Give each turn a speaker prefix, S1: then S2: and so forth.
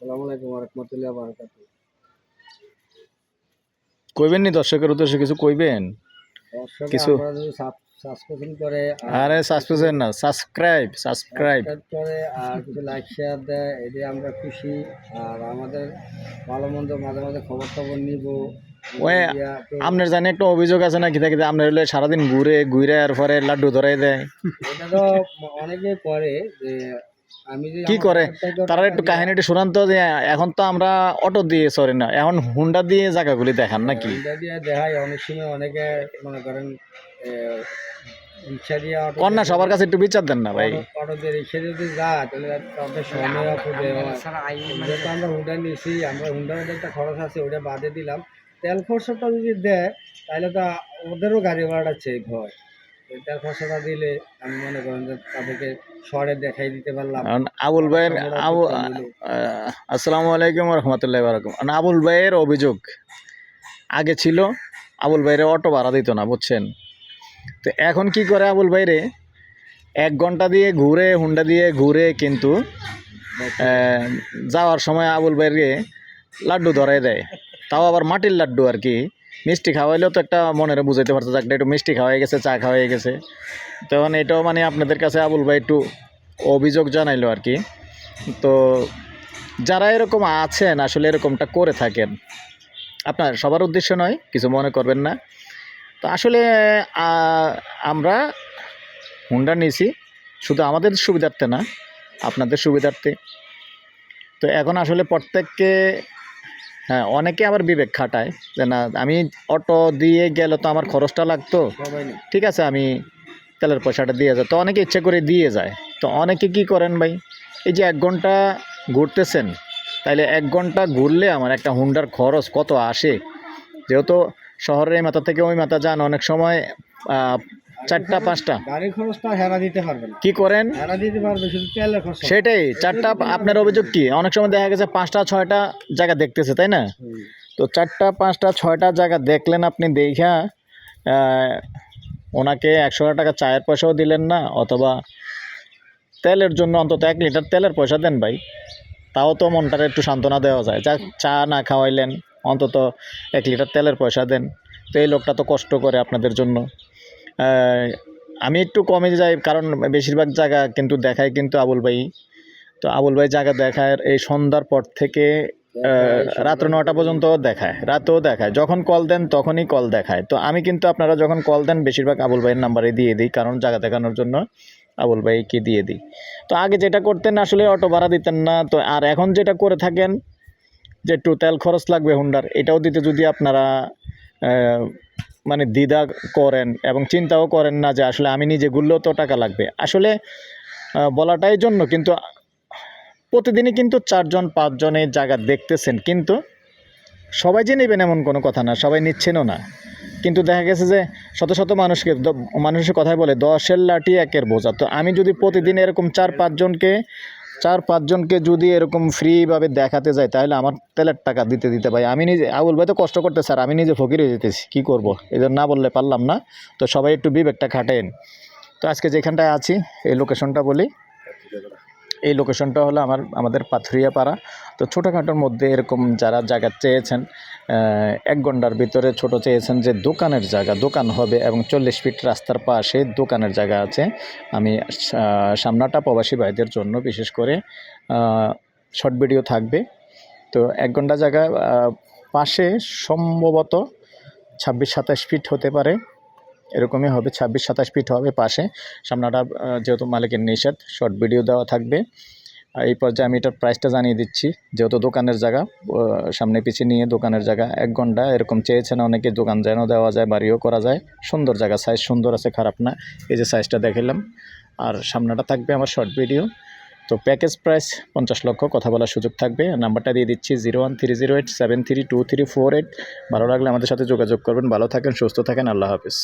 S1: আসসালামু আলাইকুম রহমতুল্লাহ বারকাত
S2: কইবেন নি দর্শকের উদ্দেশ্যে কিছু কইবেন? কিছু-
S1: আমরা যদি সাবস্ক্রিপশন করে আরে
S2: সাবস্ক্রাইব না সাবস্ক্রাইব সাবস্ক্রাইব
S1: করে আর কিছু লাইক শেয়ার দেয় এতে আমরা খুশি। আর আমাদের ভালো মন্দ মাঝে মাঝে খবর খবর নিব
S2: ওই আপনার জানি একটা অভিযোগ আছে না কিতা কিতা আপনার হলে সারাদিন ঘুরে ঘুরে আর পরে লাড্ডু ধরাই দেয়।
S1: এটা তো অনেকে করে যে
S2: কি করে? তারা একটু কাহিনীটা শুনান তো যে এখন তো আমরা অটো দিয়ে সরি না এখন হুন্ডা দিয়ে জায়গাগুলি দেখান নাকি?
S1: দিয়ে দেখাই অনেক সময় অনেকে মনে করেন
S2: কন্যা সবার কাছে একটু বিচার দেন না ভাই।
S1: হয়। যেহেতু আমরা হুন্ডা নিয়েছি আমরা হুন্ডার একটা খরচ আছে ওটা বাদে দিলাম। তেল খরচটা যদি দেয় তাহলে তো ওদেরও গাড়ি ভাড়াটা চেক হয়। তো তেল খরচটা দিলে আমি মনে করেন যে তাদেরকে শহরে দেখাই দিতে পারলাম।
S2: আবুল ভাইয়ের আবু আসসালামু আলাইকুম রহমতুল্লাহ বারাকুম আবুল ভাইয়ের অভিযোগ আগে ছিল আবুল ভাইয়ের অটো ভাড়া দিত না বুঝছেন? তো এখন কি করে আবুল ভাইরে? এক ঘণ্টা দিয়ে ঘুরে হুন্ডা দিয়ে ঘুরে কিন্তু যাওয়ার সময় আবুল ভাইরে লাড্ডু ধরাই দেয়। তাও আবার মাটির লাড্ডু আর কি। মিষ্টি খাওয়াইলেও তো একটা মনের বুঝাইতে পারতো যে একটা একটু মিষ্টি খাওয়াই গেছে, চা খাওয়াই গেছে। তখন এটাও মানে আপনাদের কাছে আবুল ভাই একটু অভিযোগ জানাইলো আর কি। তো যারা এরকম আছেন, আসলে এরকমটা করে থাকেন, আপনার সবার উদ্দেশ্য নয়, কিছু মনে করবেন না। তো আসলে আমরা হুন্ডা নিয়েছি, শুধু আমাদের সুবিধার্থে না, আপনাদের সুবিধার্থে। তো এখন আসলে প্রত্যেককে হ্যাঁ অনেকে আবার বিবেক খাটায় যে না আমি অটো দিয়ে গেলে তো আমার খরচটা লাগতো। ঠিক আছে আমি তেলের পয়সাটা দিয়ে যায় তো অনেকে ইচ্ছে করে দিয়ে যায়। তো অনেকে কি করেন ভাই? এই যে এক ঘণ্টা ঘুরতেছেন তাইলে এক ঘণ্টা ঘুরলে আমার একটা হুন্ডার খরচ কত আসে? যেহেতু শহরের এই মাথা থেকে ওই মাথা যান অনেক সময় চারটা পাঁচটা?
S1: গাড়ির খরচটা হেরা দিতে পারবে না।
S2: কি করেন?
S1: হেরা দিতে পারবে শুধু তেলের খরচ।
S2: সেটাই চারটা আপনার অভিযোগ কি? অনেক সময় দেখা গেছে পাঁচটা ছয়টা জায়গা দেখতেছে তাই না। তো চারটা পাঁচটা ছয়টা জায়গা দেখলেন আপনি দেখা ওনাকে একশো টাকা চায়ের পয়সাও দিলেন না অথবা তেলের জন্য অন্তত এক লিটার তেলের পয়সা দেন ভাই। তাও তো মনটার একটু সান্ত্বনা দেওয়া যায়। যা চা না খাওয়াইলেন অন্তত এক লিটার তেলের পয়সা দেন। তো এই লোকটা তো কষ্ট করে আপনাদের জন্য। আমি একটু কমে যাই কারণ বেশিরভাগ জায়গা কিন্তু দেখায় কিন্তু আবুল ভাই। তো আবুল ভাই জায়গা দেখায় এই সন্ধ্যার পর থেকে রাত্র নটা পর্যন্ত দেখায় রাতেও দেখায়। যখন কল দেন তখনই কল দেখায়। তো আমি কিন্তু আপনারা যখন কল দেন বেশিরভাগ আবুল ভাইয়ের নাম্বারে দিয়ে দিই কারণ জায়গা দেখানোর জন্য আবুল ভাইকে দিয়ে দিই। তো আগে যেটা করতেন আসলে অটো ভাড়া দিতেন না। তো আর এখন যেটা করে থাকেন যে একটু তেল খরচ লাগবে হুন্ডার এটাও দিতে যদি আপনারা মানে দ্বিধা করেন এবং চিন্তাও করেন না যে আসলে আমি নিজে ঘুরলেও তো টাকা লাগবে। আসলে বলাটাই জন্য কিন্তু প্রতিদিনই কিন্তু চারজন, পাঁচজন এই জায়গা দেখতেছেন। কিন্তু সবাই যে নেবেন এমন কোনো কথা না, সবাই নিচ্ছেনও না। কিন্তু দেখা গেছে যে শত শত মানুষকে মানুষের কথাই বলে, দশের লাঠি একের বোঝা। তো আমি যদি প্রতিদিন এরকম চার, পাঁচজনকে চার পাঁচজনকে যদি এরকম ফ্রিভাবে দেখাতে যায়, তাহলে আমার তেলের টাকা দিতে দিতে ভাই। আমি নিজে, আবুল ভাই তো কষ্ট করতে স্যার, আমি নিজে ফকির হয়ে যেতেছি, কী করব? এদের না বললে পারলাম না। তো সবাই একটু বিবেকটা খাটেন তো আজকে যেখানটায় আছি, এই লোকেশনটা বলি। এই লোকেশনটা হলো আমার, আমাদের পাথুরিয়া পাড়া তো ছোটোখাটোর মধ্যে এরকম যারা জায়গা চেয়েছেন এক ঘণ্টার ভিতরে ছোট চেয়েছেন যে দোকানের জায়গা, দোকান হবে এবং চল্লিশ ফিট রাস্তার পাশে দোকানের জায়গা আছে। আমি সামনাটা প্রবাসী ভাইদের জন্য বিশেষ করে শর্ট ভিডিও থাকবে। তো এক ঘণ্টা জায়গা পাশে সম্ভবত ছাব্বিশ সাতাশ ফিট হতে পারে। এরকমই হবে, ছাব্বিশ, সাতাশ ফিট হবে পাশে। সামনাটা যেহেতু মালিকের নিষেধ শর্ট ভিডিও দেওয়া থাকবে। এই পর্যায়ে আমি এটার প্রাইসটা জানিয়ে দিচ্ছি। যেহেতু দোকানের জায়গা সামনে পিছিয়ে নিয়ে দোকানের জায়গা, এক ঘণ্টা এরকম চেয়েছেন অনেকে, দোকান যেন দেওয়া যায়, বাড়িও করা যায়। সুন্দর জায়গা সাইজ সুন্দর আছে, খারাপ না। এই যে সাইজটা দেখালাম আর সামনাটা থাকবে আমার শর্ট ভিডিও তো প্যাকেজ প্রাইস পঞ্চাশ লক্ষ, কথা বলার সুযোগ থাকবে। নাম্বারটা দিয়ে দিচ্ছি zero one three zero eight seven three two three four eight ভালো লাগলে আমাদের সাথে যোগাযোগ করবেন। ভালো থাকেন, সুস্থ থাকেন, আল্লাহ হাফিজ।